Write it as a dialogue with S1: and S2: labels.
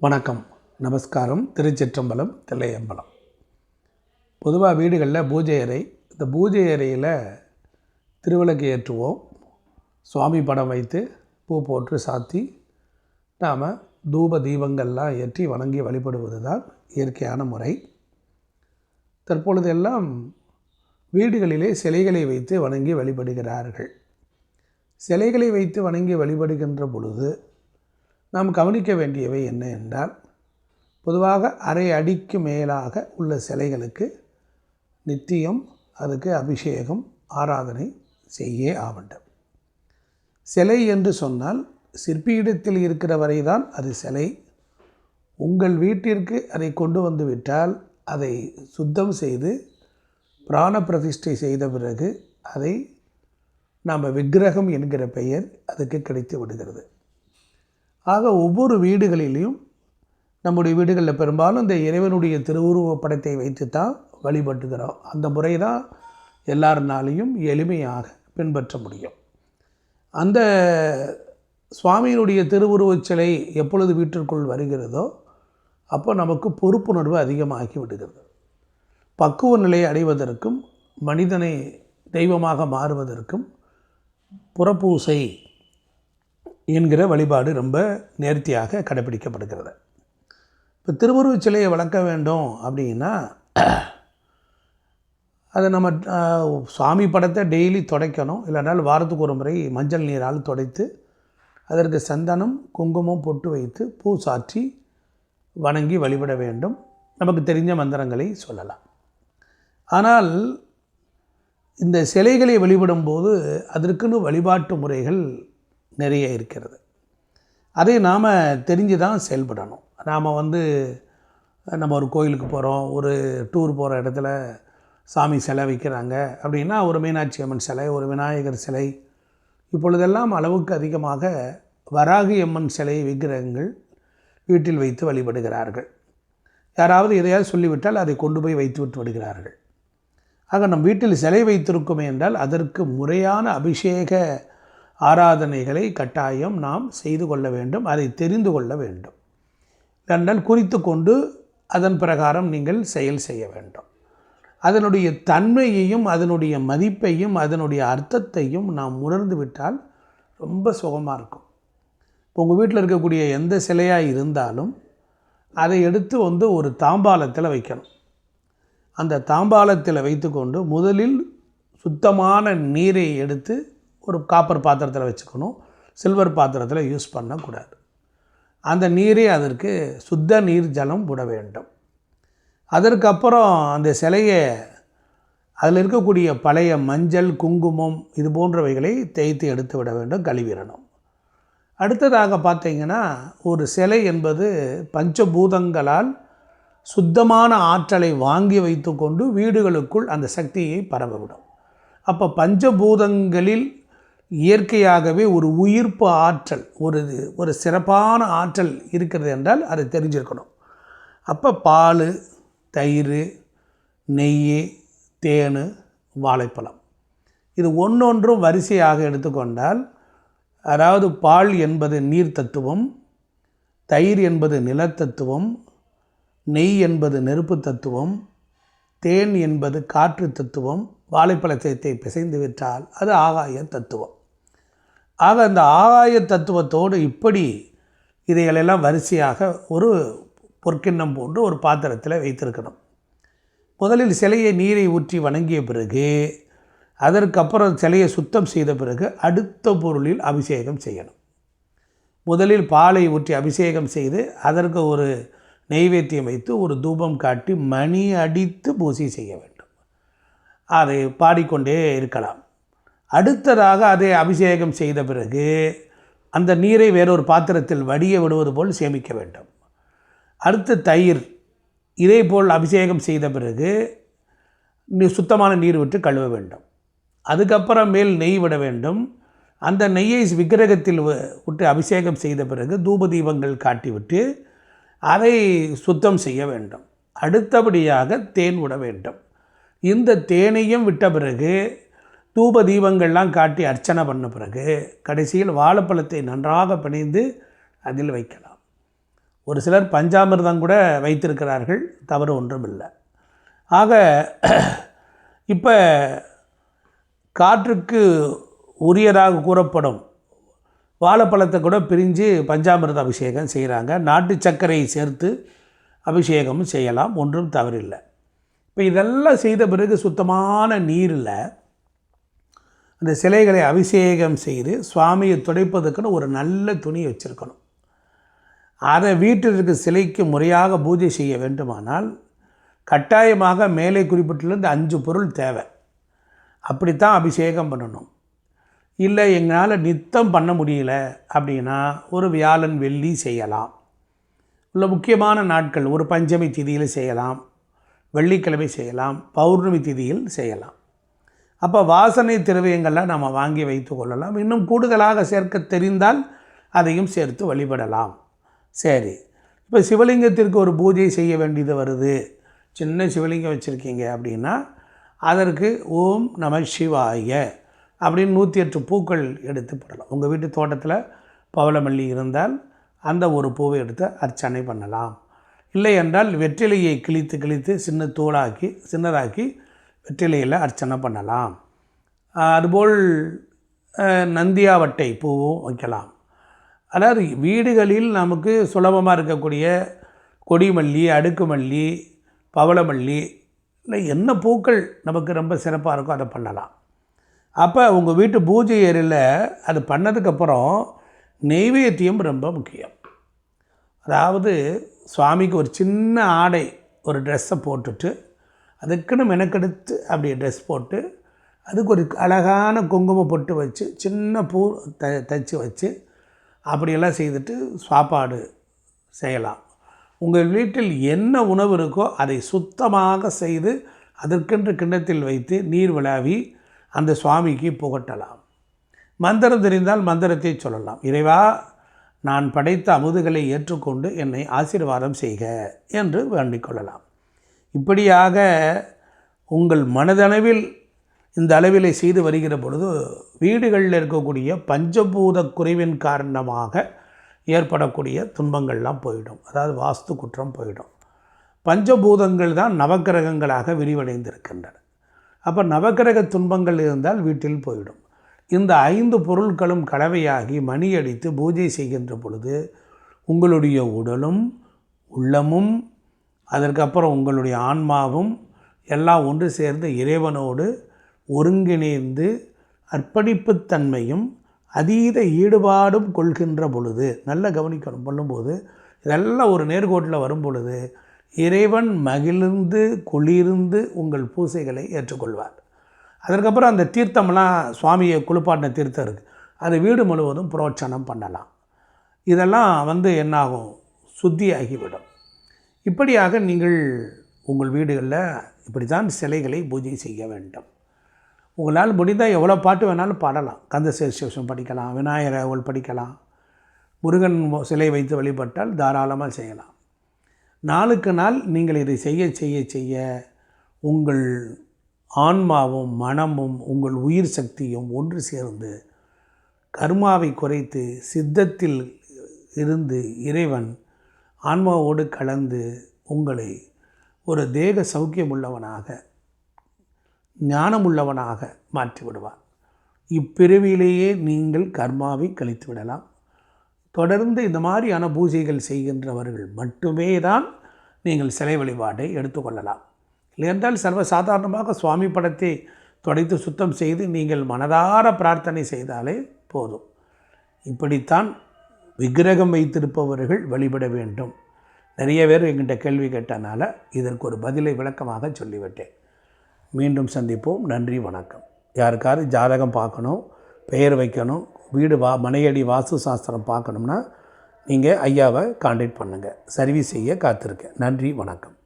S1: வணக்கம். நமஸ்காரம். திருச்சிற்றம்பலம் தில்லையம்பலம். பொதுவாக வீடுகளில் பூஜை அறை. இந்த பூஜை அறையில் திருவிளக்கு ஏற்றுவோம். சுவாமி படம் வைத்து பூ போட்டு சாத்தி நாம் தூப தீபங்கள்லாம் ஏற்றி வணங்கி வழிபடுவது தான் இயற்கையான முறை. தற்பொழுதெல்லாம் வீடுகளிலே சிலைகளை வைத்து வணங்கி வழிபடுகிறார்கள். சிலைகளை வைத்து வணங்கி வழிபடுகின்ற பொழுது நாம் கவனிக்க வேண்டியவை என்ன என்றால் பொதுவாக அரை அடிக்கு மேலாக உள்ள சிலைகளுக்கு நித்தியம் அதுக்கு அபிஷேகம் ஆராதனை செய்யே ஆவண்டும். சிலை என்று சொன்னால் சிற்பியிடத்தில் இருக்கிற வரை தான் அது சிலை. உங்கள் வீட்டிற்கு அதை கொண்டு வந்து விட்டால் அதை சுத்தம் செய்து பிராண பிரதிஷ்டை செய்த பிறகு அதை நாம் விக்கிரகம் என்கிற பெயர் அதுக்கு கிடைத்து விடுகிறது. ஆக ஒவ்வொரு வீடுகளிலையும் நம்முடைய வீடுகளில் பெரும்பாலும் இந்த இறைவனுடைய திருவுருவப் படத்தை வைத்து தான் வழிபட்டுக்கிறோம் அந்த முறை தான் எல்லாருனாலையும் எளிமையாக பின்பற்ற முடியும். அந்த சுவாமியினுடைய திருவுருவச் சிலை எப்பொழுது வீட்டிற்குள் வருகிறதோ அப்போ நமக்கு பொறுப்புணர்வு அதிகமாகி விடுகிறது. பக்குவ நிலையை அடைவதற்கும் மனிதனை தெய்வமாக மாறுவதற்கும் புறப்பூசை என்கிற வழிபாடு ரொம்ப நேர்த்தியாக கடைப்பிடிக்கப்படுகிறது இப்போ திருவுருவச் சிலையை வளர்க்க வேண்டும் அப்படின்னா அதை நம்ம சுவாமி படத்தை டெய்லி துடைக்கணும். இல்லைனால் வாரத்துக்கு ஒரு முறை மஞ்சள் நீரால் துடைத்து அதற்கு சந்தனம் குங்குமம் பொட்டு வைத்து பூ சாற்றி வணங்கி வழிபட வேண்டும். நமக்கு தெரிஞ்ச மந்திரங்களை சொல்லலாம். ஆனால் இந்த சிலைகளை வழிபடும்போது அதற்குன்னு வழிபாட்டு முறைகள் நிறைய இருக்கிறது. அதை நாம் தெரிஞ்சு தான் செயல்படணும். நாம் வந்து நம்ம ஒரு கோயிலுக்கு போகிறோம் ஒரு டூர் போகிற இடத்துல சாமி சிலை வைக்கிறாங்க அப்படின்னா ஒரு மீனாட்சி அம்மன் சிலை ஒரு விநாயகர் சிலை இப்பொழுதெல்லாம் அளவுக்கு அதிகமாக வராகி அம்மன் சிலை விக்கிரகங்கள் வீட்டில் வைத்து வழிபடுகிறார்கள். யாராவது எதையாவது சொல்லிவிட்டால் அதை கொண்டு போய் வைத்து விட்டு விடுகிறார்கள். ஆக நம் வீட்டில் சிலை வைத்திருக்கோமே என்றால் அதற்கு முறையான அபிஷேக ஆராதனைகளை கட்டாயம் நாம் செய்து கொள்ள வேண்டும் அதை தெரிந்து கொள்ள வேண்டும். ரெண்டால் குறித்து கொண்டு அதன் பிரகாரம் நீங்கள் செயல் செய்ய வேண்டும். அதனுடைய தன்மையையும் அதனுடைய மதிப்பையும் அதனுடைய அர்த்தத்தையும் நாம் உணர்ந்து விட்டால் ரொம்ப சுகமாக இருக்கும். இப்போ உங்கள் வீட்டில் இருக்கக்கூடிய எந்த சிலையாக இருந்தாலும் அதை எடுத்து வந்து ஒரு தாம்பாலத்தில் வைக்கணும். அந்த தாம்பாலத்தில் வைத்துக்கொண்டு முதலில் சுத்தமான நீரை எடுத்து ஒரு காப்பர் பாத்திரத்தில் வச்சுக்கணும். சில்வர் பாத்திரத்தில் யூஸ் பண்ணக்கூடாது. அந்த நீரே அதற்கு சுத்த நீர் ஜலம் விட வேண்டும். அதற்கப்புறம் அந்த சிலையை அதில் இருக்கக்கூடிய பழைய மஞ்சள் குங்குமம் இது போன்றவைகளை தேய்த்து எடுத்து விட வேண்டும் கழுவிடணும் அடுத்ததாக பார்த்தீங்கன்னா ஒரு சிலை என்பது பஞ்சபூதங்களால் சுத்தமான ஆற்றலை வாங்கி வைத்துக்கொண்டு வீடுகளுக்குள் அந்த சக்தியை பரவவிடும் அப்போ பஞ்சபூதங்களில் இயற்கையாகவே ஒரு உயிர்ப்பு ஆற்றல் ஒரு ஒரு சிறப்பான ஆற்றல் இருக்கிறது என்றால் அதை தெரிஞ்சிருக்கணும். அப்போ பால் தயிர் நெய் தேன் வாழைப்பழம். இது ஒன்றொன்றும் வரிசையாக எடுத்துக்கொண்டால் அதாவது பால் என்பது நீர் தத்துவம் தயிர் என்பது நிலத்தத்துவம் நெய் என்பது நெருப்பு தத்துவம் தேன் என்பது காற்று தத்துவம் வாழைப்பழத்தை பிசைந்து விட்டால் அது ஆகாய தத்துவம். ஆக அந்த ஆகாய தத்துவத்தோடு இப்படி இதைகளெல்லாம் வரிசையாக ஒரு பொற்கிண்ணம் போன்று ஒரு பாத்திரத்தில் வைத்திருக்கணும். முதலில் சிலையை நீரை ஊற்றி வணங்கிய பிறகு அதற்கப்புறம் சிலையை சுத்தம் செய்த பிறகு அடுத்த பொருளில் அபிஷேகம் செய்யணும். முதலில் பாலை ஊற்றி அபிஷேகம் செய்து அதற்கு ஒரு நெய்வேத்தியம் வைத்து ஒரு தூபம் காட்டி மணி அடித்து பூஜை செய்ய வேண்டும். அதை பாடிக்கொண்டே இருக்கலாம். அடுத்ததாக அதை அபிஷேகம் செய்த பிறகு அந்த நீரை வேறொரு பாத்திரத்தில் வடிய விடுவது போல் சேமிக்க வேண்டும். அடுத்து தயிர் இதே போல் அபிஷேகம் செய்த பிறகு நீ- சுத்தமான நீர் விட்டு கழுவ வேண்டும். அதுக்கப்புறம் மேல் நெய் விட வேண்டும். அந்த நெய்யை விக்கிரகத்தில் விட்டு அபிஷேகம் செய்த பிறகு தூப தீபங்கள் காட்டிவிட்டு அதை சுத்தம் செய்ய வேண்டும். அடுத்தபடியாக தேன் விட வேண்டும். இந்த தேனையும் விட்ட பிறகு தூப தீபங்கள்லாம் காட்டி அர்ச்சனை பண்ண பிறகு கடைசியில் வாழைப்பழத்தை நன்றாக பிணைந்து அதில் வைக்கலாம். ஒரு சிலர் பஞ்சாமிர்தம் கூட வைத்திருக்கிறார்கள் தவறு ஒன்றும் இல்லை ஆக இப்போ காற்றுக்கு உரியதாக கூறப்படும் வாழைப்பழத்தை கூட பிரிஞ்சு பஞ்சாமிர்த அபிஷேகம் செய்கிறாங்க. நாட்டு சர்க்கரையை சேர்த்து அபிஷேகமும் செய்யலாம் ஒன்றும் தவறில்லை. இப்போ இதெல்லாம் செய்த பிறகு சுத்தமான நீரில் அந்த சிலைகளை அபிஷேகம் செய்து சுவாமியை துடைப்பதுக்குன்னு ஒரு நல்ல துணி வச்சுருக்கணும். அதை வீட்டில் இருக்க சிலைக்கு முறையாக பூஜை செய்ய வேண்டுமானால் கட்டாயமாக மேலே குறிப்பிட்டிருந்து அஞ்சு பொருள் தேவை. அப்படித்தான் அபிஷேகம் பண்ணணும். இல்லை எங்களால் நித்தம் பண்ண முடியல அப்படின்னா ஒரு வியாழன் வெள்ளி செய்யலாம். உள்ள முக்கியமான நாட்கள் ஒரு பஞ்சமி திதியில் செய்யலாம். வெள்ளிக்கிழமை செய்யலாம். பௌர்ணமி திதியில் செய்யலாம். அப்போ வாசனை திரவியங்கள்லாம் நம்ம வாங்கி வைத்து கொள்ளலாம். இன்னும் கூடுதலாக சேர்க்க தெரிந்தால் அதையும் சேர்த்து வழிபடலாம். சரி. இப்போ சிவலிங்கத்திற்கு ஒரு பூஜை செய்ய வேண்டியது வருது. சின்ன சிவலிங்கம் வச்சுருக்கீங்க அப்படின்னா அதற்கு ஓம் நம சிவாய அப்படின்னு நூற்றி எட்டு பூக்கள் எடுத்து போடலாம். உங்கள் வீட்டு தோட்டத்தில் பவளமல்லி இருந்தால் அந்த ஒரு பூவை எடுத்து அர்ச்சனை பண்ணலாம். இல்லை என்றால் வெற்றிலையை கிழித்து கிழித்து சின்ன தூளாக்கி சின்னதாக்கி வெற்றிலையில் அர்ச்சனை பண்ணலாம். அதுபோல் நந்தியாவட்டை பூவும் வைக்கலாம். அதாவது வீடுகளில் நமக்கு சுலபமாக இருக்கக்கூடிய கொடிமல்லி அடுக்குமல்லி பவளமல்லி இல்லை என்ன பூக்கள் நமக்கு ரொம்ப சிறப்பாக இருக்கோ அதை பண்ணலாம். அப்போ உங்கள் வீட்டு பூஜை ஏரியில் அது பண்ணதுக்கப்புறம் நெய்வேத்தியம் ரொம்ப முக்கியம். அதாவது சுவாமிக்கு ஒரு சின்ன ஆடை ஒரு ட்ரெஸ்ஸை போட்டுட்டு அதுக்குன்னு மெனக்கெடுத்து அப்படி ட்ரெஸ் போட்டு அதுக்கு ஒரு அழகான குங்குமம் பொட்டு வச்சு சின்ன பூ த தைச்சி வச்சு அப்படியெல்லாம் செய்துட்டு சாப்பாடு செய்யலாம். உங்கள் வீட்டில் என்ன உணவு இருக்கோ அதை சுத்தமாக செய்து அதற்கென்று கிண்ணத்தில் வைத்து நீர் விளாவி அந்த சுவாமிக்கு புகட்டலாம். மந்திரம் தெரிந்தால் மந்திரத்தை சொல்லலாம். இறைவா நான் படைத்த அமுதுகளை ஏற்றுக்கொண்டு என்னை ஆசீர்வாதம் செய்க என்று வேண்டிக் கொள்ளலாம். இப்படியாக உங்கள் மனதளவில் இந்த அளவிலே செய்து வருகிற பொழுது வீடுகளில் இருக்கக்கூடிய பஞ்சபூத குறைவின் காரணமாக ஏற்படக்கூடிய துன்பங்கள்லாம் போயிடும். அதாவது வாஸ்து குற்றம் போயிடும். பஞ்சபூதங்கள் தான் நவக்கிரகங்களாக விரிவடைந்திருக்கின்றன. அப்போ நவக்கிரக துன்பங்கள் இருந்தால் வீட்டில் போயிடும். இந்த ஐந்து பொருட்களும் கலவையாகி மணி அடித்து பூஜை செய்கின்ற பொழுது உங்களுடைய உடலும் உள்ளமும் அதற்கப்புறம் உங்களுடைய ஆன்மாவும் எல்லாம் ஒன்று சேர்ந்து இறைவனோடு ஒருங்கிணைந்து அர்ப்பணிப்புத்தன்மையும் அதீத ஈடுபாடும் கொள்கின்ற பொழுது நல்ல கவனிக்கணும். பண்ணும்போது இதெல்லாம் ஒரு நேர்கோட்டில் வரும் பொழுது இறைவன் மகிழ்ந்து குளிர்ந்து உங்கள் பூசைகளை ஏற்றுக்கொள்வார். அதற்கப்புறம் அந்த தீர்த்தம்லாம் சுவாமியை குளிப்பாட்டின தீர்த்தம் இருக்குது அது வீடு முழுவதும் புரோட்சனம் பண்ணலாம். இதெல்லாம் வந்து என்னாகும்? சுத்தியாகிவிடும். இப்படியாக நீங்கள் உங்கள் வீடுகளில் இப்படி தான் சிலைகளை பூஜை செய்ய வேண்டும். உங்களால் முடிந்தால் எவ்வளோ பாட்டு வேணாலும் பாடலாம். கந்த சேஷம் படிக்கலாம் விநாயகர் அவள் படிக்கலாம் முருகன் சிலை வைத்து வழிபட்டால் தாராளமாக செய்யலாம். நாளுக்கு நாள் நீங்கள் இதை செய்ய செய்ய செய்ய உங்கள் ஆன்மாவும் மனமும் உங்கள் உயிர் சக்தியும் ஒன்று சேர்ந்து கர்மாவை குறைத்து சித்தத்தில் இருந்து இறைவன் ஆன்மாவோடு கலந்து உங்களை ஒரு தேக சௌக்கியமுள்ளவனாக ஞானமுள்ளவனாக மாற்றி விடுவார் இப்பிறவியிலேயே நீங்கள் கர்மாவை கழித்து விடலாம் தொடர்ந்து இந்த மாதிரியான பூஜைகள் செய்கின்றவர்கள் மட்டுமே தான் நீங்கள் சிலை வழிபாட்டை எடுத்துக்கொள்ளலாம். இல்லையென்றால் சர்வசாதாரணமாக சுவாமி படத்தை தொடைத்து சுத்தம் செய்து நீங்கள் மனதார பிரார்த்தனை செய்தாலே போதும். இப்படித்தான் விக்கிரகம் வைத்திருப்பவர்கள் வழிபட வேண்டும். நிறைய பேர் எங்கிட்ட கேள்வி கேட்டனால இதற்கு ஒரு பதிலை விளக்கமாக சொல்லிவிட்டேன். மீண்டும் சந்திப்போம். நன்றி வணக்கம். யாருக்காவது ஜாதகம் பார்க்கணும் பெயர் வைக்கணும் வீடு வா மனையடி வாஸ்து சாஸ்திரம் பார்க்கணும்னா நீங்கள் ஐயாவை காண்டாக்ட் பண்ணுங்கள் சர்வீஸ் செய்ய காத்திருக்கேன். நன்றி வணக்கம்.